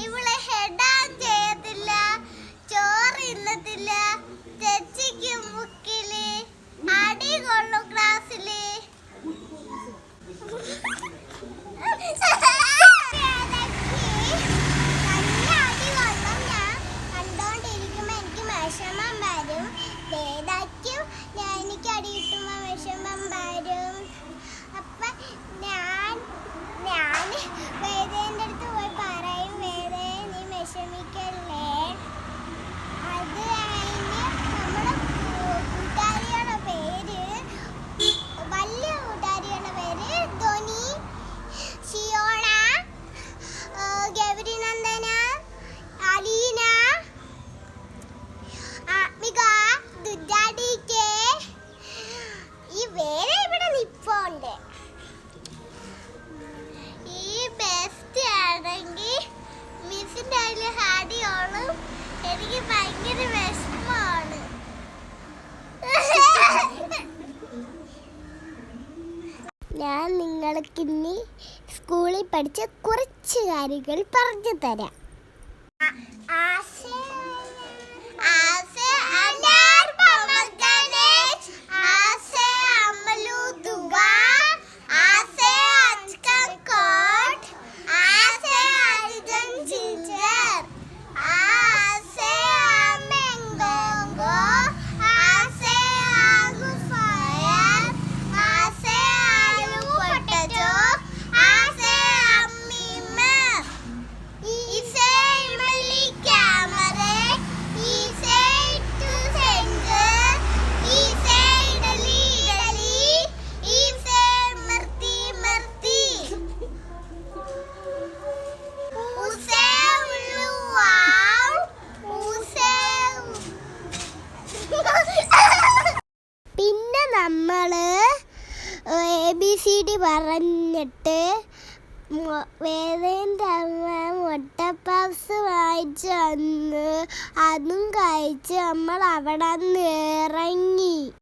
ഇവളെ ഹെഡാൻ ചെയ്യത്തില്ല. ചോറ് ഇന്നത്തില്ല തെച്ചിക്കും മുക്കിൽ. അടി കൊള്ളും ക്ലാസ്സിൽ. ഞാൻ കണ്ടോണ്ടിരിക്കുമ്പോ എനിക്ക് വിഷമം വരും. വേദാക്കി ഞാൻ നിങ്ങൾക്ക് ഇനി സ്കൂളിൽ പഠിച്ച കുറച്ച് കാര്യങ്ങൾ പറഞ്ഞു തരാം. പിന്നെ ബി സി ഡി പറഞ്ഞിട്ട് വേദേന്റെ വായിച്ചു വന്ന് അതും കഴിച്ച് നമ്മൾ അവിടെ നിന്ന് ഇറങ്ങി.